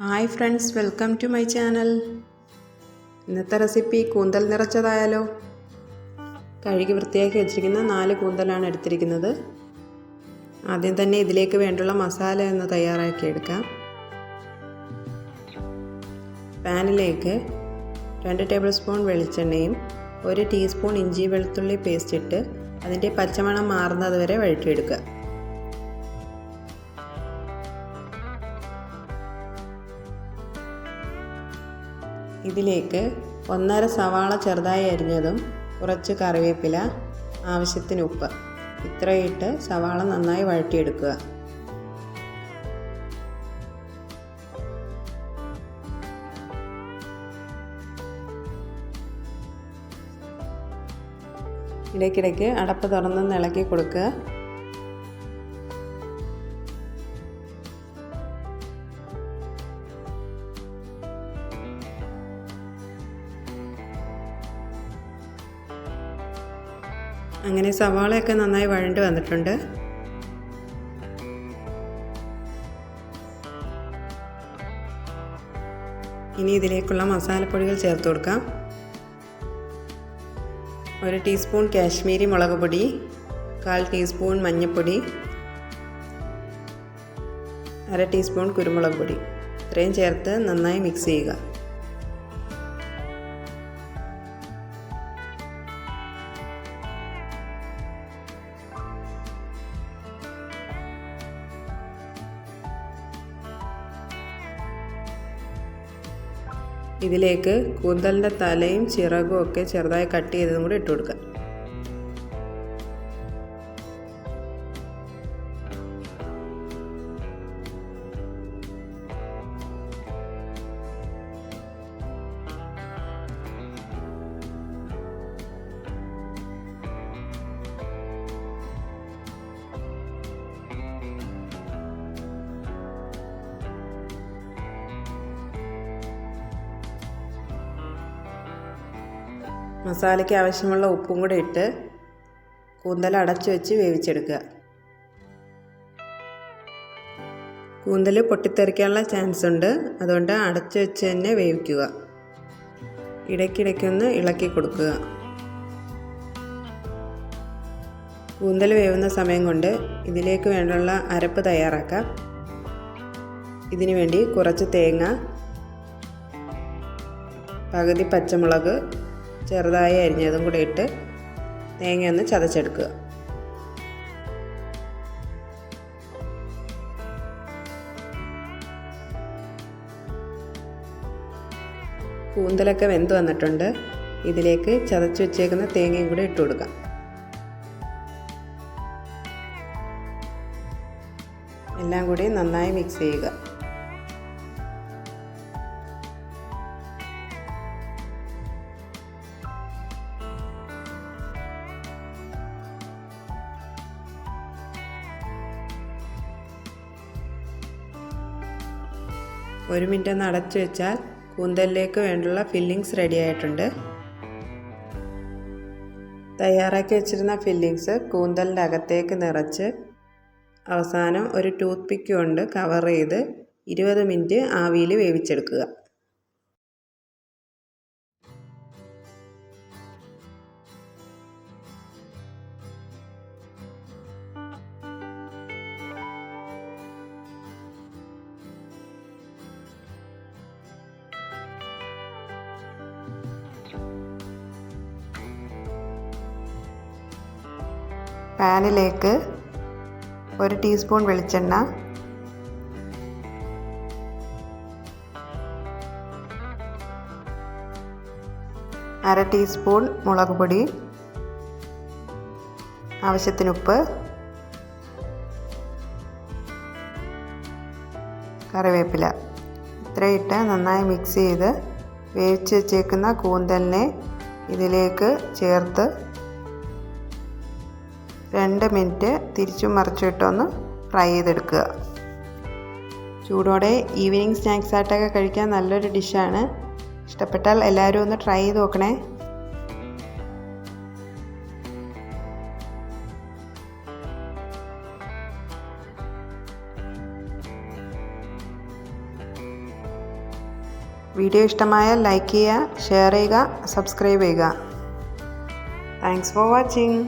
Hi friends welcome to my channel ഇന്നത്തെ recipe കൂന്തൽ നിറച്ചതായാലോ? കഴുകി വൃത്തിയാക്കി വെച്ചിരിക്കുന്ന നാല് കൂന്തലാണ് എടുത്തിരിക്കുന്നത്. ആദ്യം തന്നെ ഇതിലേക്ക് വേണ്ടുള്ള മസാല ഒന്ന് തയ്യാറാക്കി എടുക്കാം. പാനിലേക്ക് രണ്ട് ടേബിൾ സ്പൂൺ വെളിച്ചെണ്ണയും ഒരു ടീസ്പൂൺ ഇഞ്ചി വെളുത്തുള്ളി പേസ്റ്റ് ഇട്ട് അതിന്റെ പച്ചമണം മാറുന്നത് വരെ വഴറ്റിയെടുക്കുക. ഇതിലേക്ക് ഒന്നര സവാള ചെറുതായി അരിഞ്ഞതും കുറച്ച് കറിവേപ്പില ആവശ്യത്തിന് ഉപ്പ്. ഇത്രയിട്ട് സവാള നന്നായി വഴറ്റിയെടുക്കുക. ഇടയ്ക്കിടയ്ക്ക് അടപ്പ് തുറന്ന് ഇളക്കി കൊടുക്കുക. അങ്ങനെ സവാളയൊക്കെ നന്നായി വഴണ്ട് വന്നിട്ടുണ്ട്. ഇനി ഇതിലേക്കുള്ള മസാലപ്പൊടികൾ ചേർത്ത് കൊടുക്കാം. ഒരു ടീസ്പൂൺ കാശ്മീരി മുളക് പൊടി കാൽ ടീസ്പൂൺ മഞ്ഞൾപ്പൊടി അര ടീസ്പൂൺ കുരുമുളക് പൊടി. ഇത്രയും ചേർത്ത് നന്നായി മിക്സ് ചെയ്യുക. ഇതിലേക്ക് കൂന്തലിന്റെ തലയും ചിറകും ഒക്കെ ചെറുതായി കട്ട് ചെയ്തതും കൂടി ഇട്ട് കൊടുക്കുക. മസാലയ്ക്ക് ആവശ്യമുള്ള ഉപ്പും കൂടെ ഇട്ട് കൂന്തൽ അടച്ചു വെച്ച് വേവിച്ചെടുക്കുക. കൂന്തൽ പൊട്ടിത്തെറിക്കാനുള്ള ചാൻസ് ഉണ്ട്. അതുകൊണ്ട് അടച്ചു വെച്ച് തന്നെ വേവിക്കുക. ഇടയ്ക്കിടയ്ക്കൊന്ന് ഇളക്കി കൊടുക്കുക. കൂന്തൽ വേവുന്ന സമയം കൊണ്ട് ഇതിലേക്ക് വേണ്ടുള്ള അരപ്പ് തയ്യാറാക്കാം. ഇതിനു വേണ്ടി കുറച്ച് തേങ്ങ പകുതി പച്ചമുളക് ചെറുതായി അരിഞ്ഞതും കൂടെ ഇട്ട് തേങ്ങ ഒന്ന് ചതച്ചെടുക്കുക. കൂന്തലൊക്കെ വെന്ത് വന്നിട്ടുണ്ട്. ഇതിലേക്ക് ചതച്ച് വെച്ചേക്കുന്ന തേങ്ങയും കൂടെ ഇട്ട് കൊടുക്കാം. എല്ലാം കൂടി നന്നായി മിക്സ് ചെയ്യുക. ഒരു മിനിറ്റ് ഒന്ന് അടച്ചു വെച്ചാൽ കൂന്തലിലേക്ക് വേണ്ടുള്ള ഫില്ലിങ്സ് റെഡി ആയിട്ടുണ്ട്. തയ്യാറാക്കി വെച്ചിരുന്ന ഫില്ലിങ്സ് കൂന്തലിന്റെ അകത്തേക്ക് നിറച്ച് അവസാനം ഒരു ടൂത്ത് പിക്ക് കൊണ്ട് കവർ ചെയ്ത് ഇരുപത് മിനിറ്റ് ആവിയിൽ വേവിച്ചെടുക്കുക. പാനിലേക്ക് ഒരു ടീസ്പൂൺ വെളിച്ചെണ്ണ. അര ടീസ്പൂൺ മുളക് പൊടി. ആവശ്യത്തിന് ഉപ്പ് കറിവേപ്പില ഇത്രയിട്ട് നന്നായി മിക്സ് ചെയ്ത് വേവിച്ച് വെച്ചേക്കുന്ന കൂന്തലിനെ ഇതിലേക്ക് ചേർത്ത് രണ്ട് മിനിറ്റ് തിരിച്ചും മറിച്ചിട്ടൊന്ന് ഫ്രൈ ചെയ്തെടുക്കുക. ചൂടോടെ ഈവനിങ് സ്നാക്സ് ആയിട്ടൊക്കെ കഴിക്കാൻ നല്ലൊരു ഡിഷാണ്. ഇഷ്ടപ്പെട്ടാൽ എല്ലാവരും ഒന്ന് ട്രൈ ചെയ്ത് നോക്കണേ. വീഡിയോ ഇഷ്ടമായാൽ ലൈക്ക് ചെയ്യുക ഷെയർ ചെയ്യുക സബ്സ്ക്രൈബ് ചെയ്യുക. Thanks for watching